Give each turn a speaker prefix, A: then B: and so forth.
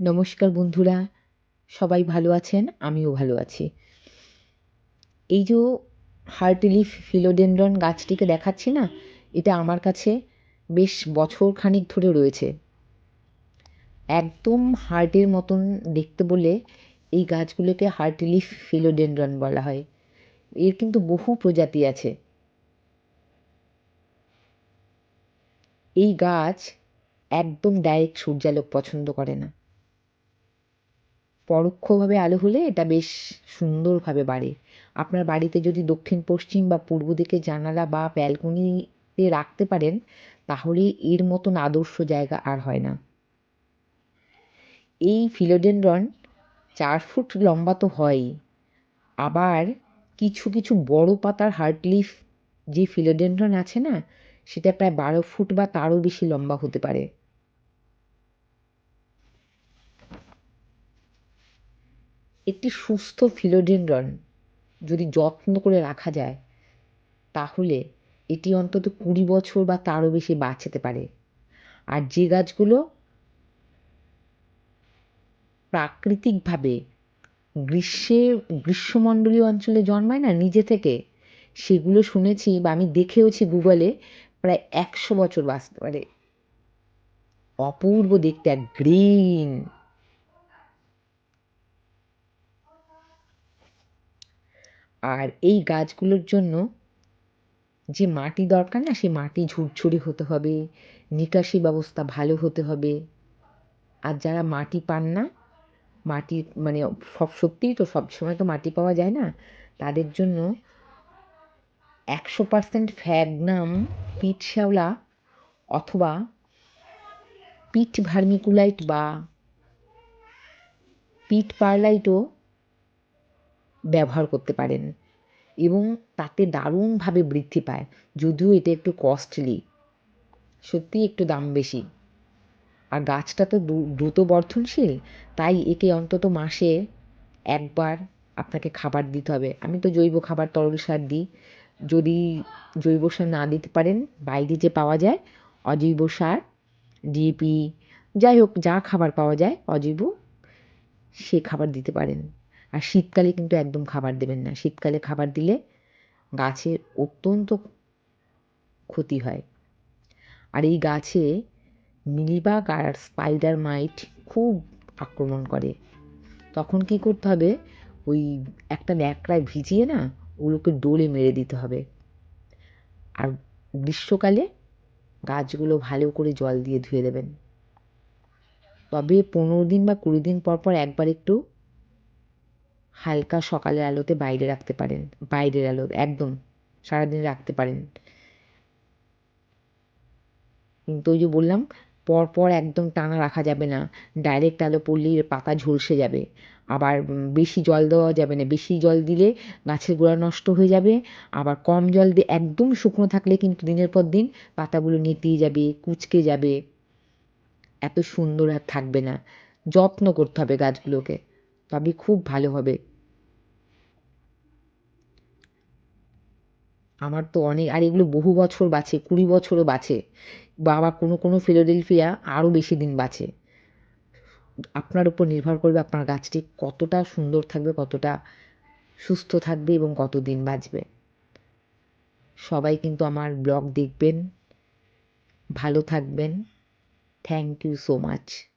A: নমস্কার বন্ধুরা, সবাই ভালো আছেন? আমিও ভালো আছি। এই যে হার্টিলিফ ফিলোডেন্ড্রন গাছটিকে দেখাচ্ছি না, এটা আমার কাছে বেশ বছর খানিক ধরে রয়েছে। একদম হার্টের মতন দেখতে বলে এই গাছগুলোকে হার্টিলিফ ফিলোডেন্ড্রন বলা হয়। এর কিন্তু বহু প্রজাতি আছে। এই গাছ একদম ডাইরেক্ট সূর্যালোক পছন্দ করে না। পরোক্ষভাবে আলো হলে এটা বেশ সুন্দরভাবে বাড়ে। আপনার বাড়িতে যদি দক্ষিণ, পশ্চিম বা পূর্ব দিকে জানালা বা ব্যালকনিতে রাখতে পারেন, তাহলে এর মতন আদর্শ জায়গা আর হয় না। এই ফিলোডেনড্রন চার ফুট লম্বা তো হয়ই। আবার কিছু কিছু বড় পাতার হার্টলিফ যে ফিলোডেনড্রন আছে না, সেটা প্রায় বারো ফুট বা তারও বেশি লম্বা হতে পারে। একটি সুস্থ ফিলোডেনড্রন যদি যত্ন করে রাখা যায়, তাহলে এটি অন্তত কুড়ি বছর বা তারও বেশি বাঁচাতে পারে। আর যে গাছগুলো প্রাকৃতিকভাবে গ্রীষ্মে, গ্রীষ্মমণ্ডলীয় অঞ্চলে জন্মায় না, নিজে থেকে, সেগুলো শুনেছি বা আমি দেখেওছি গুগলে প্রায় একশো বছর বাঁচতে পারে। অপূর্ব দেখতে এক গ্রিন আর এই গাছগুলোর জন্য যে মাটি দরকার না, সেই মাটি ঝুরঝুরে হতে হবে, নিকাশি ব্যবস্থা ভালো হতে হবে। আর যারা মাটি পান না, মাটি মানে সব সত্যিই তো সবসময় তো মাটি পাওয়া যায় না, তাদের জন্য একশো পার্সেন্ট ফ্যাগনাম, পিট শ্যাওলা অথবা পিট ভার্মিকুলাইট বা পিট পারলাইটও ব্যবহার করতে পারেন। এবং তাতে দারুণভাবে বৃদ্ধি পায়। যদিও এটা একটু কস্টলি সত্যিই একটু দাম বেশি। আর গাছটা তো দ্রুত বর্ধনশীল, তাই একে অন্তত মাসে একবার আপনাকে খাবার দিতে হবে। আমি তো জৈব খাবার, তরল সার দিই। যদি জৈব সার না দিতে পারেন, বাইরে যে পাওয়া যায়, অজৈব সার ডিপি যাই হোক, যা খাবার পাওয়া যায়, অজৈব, সে খাবার দিতে পারেন। আর শীতকালে কিন্তু একদম খাবার দেবেন না। শীতকালে খাবার দিলে গাছের অত্যন্ত ক্ষতি হয়। আর এই গাছে মিলিবাগ আর স্পাইডার মাইট খুব আক্রমণ করে। তখন কি করতে হবে? ওই একটা ন্যাকড়ায় ভিজিয়ে না ওগুলোকে ডোলে মেরে দিতে হবে। আর গ্রীষ্মকালে গাছগুলো ভালো করে জল দিয়ে ধুয়ে দেবেন। তবে পনেরো দিন বা কুড়ি দিন পর পর একবার একটু হালকা সকালের আলোতে বাইরে রাখতে পারেন। বাইরের আলো, একদম। সারাদিন রাখতে পারেন। কিন্তু ওই যে বললাম, পরপর একদম টানা রাখা যাবে না। ডাইরেক্ট আলো পড়লেই পাতা ঝলসে যাবে। আবার বেশি জল দেওয়া যাবে না। বেশি জল দিলে গাছের গোড়া নষ্ট হয়ে যাবে। আবার কম জল দিয়ে একদম শুকনো থাকলে কিন্তু দিনের পর দিন পাতাগুলো নেতিয়ে যাবে, কুচকে যাবে। এত সুন্দর আর থাকবে না। যত্ন করতে হবে গাছগুলোকে। তবে খুব ভালো হবে। আমার তো অনেক, আর এগুলো বহু বছর বাঁচে, কুড়ি বছরও বাঁচে। বা আবার কোনো কোনো ফিলোডেলফিয়া আরও বেশি দিন বাঁচে। আপনার উপর নির্ভর করবে আপনার গাছটি কতটা সুন্দর থাকবে, কতটা সুস্থ থাকবে এবং কত দিন বাঁচবে। সবাই কিন্তু আমার ব্লগ দেখবেন, ভালো থাকবেন। Thank you so much.